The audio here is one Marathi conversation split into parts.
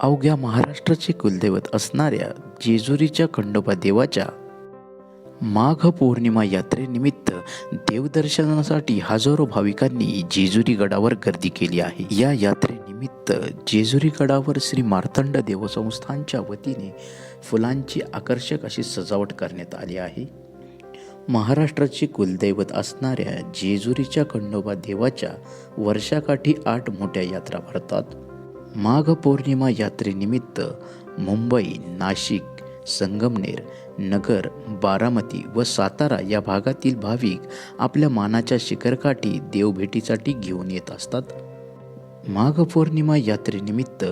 अवघ्या महाराष्ट्राचे कुलदैवत असणाऱ्या जेजुरीच्या खंडोबा देवाच्या माघ पौर्णिमा यात्रेनिमित्त देवदर्शनासाठी हजारो भाविकांनी जेजुरी गडावर गर्दी केली आहे. या यात्रेनिमित्त जेजुरी गडावर श्री मार्तंड देवसंस्थांच्या वतीने फुलांची आकर्षक अशी सजावट करण्यात आली आहे. महाराष्ट्राचे कुलदैवत असणाऱ्या जेजुरीच्या खंडोबा देवाच्या वर्षाकाठी आठ मोठ्या यात्रा भरतात. माघ पौर्णिमा यात्रेनिमित्त मुंबई नाशिक संगमनेर नगर बारामती व सातारा या भागातील भाविक आपल्या मानाच्या शिखरकाठी देवभेटीसाठी घेऊन येत असतात. माघ पौर्णिमा यात्रेनिमित्त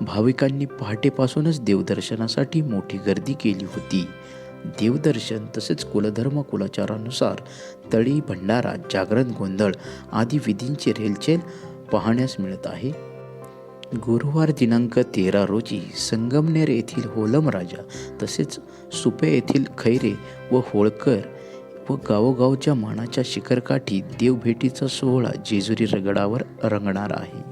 भाविकांनी पहाटेपासूनच देवदर्शनासाठी मोठी गर्दी केली होती. देवदर्शन तसेच कुलधर्म कुलाचारानुसार तळी भंडारा जागरण गोंधळ आदी विधींची रेलचेल पाहण्यास मिळत आहे. गुरुवार दिनांक तेरा रोजी संगमनेर येथील होलम राजा तसेच सुपे येथील खैरे व होळकर व गावोगावच्या मानाच्या शिखरकाठी देवभेटीचा सोहळा जेजुरी रगडावर रंगणार आहे.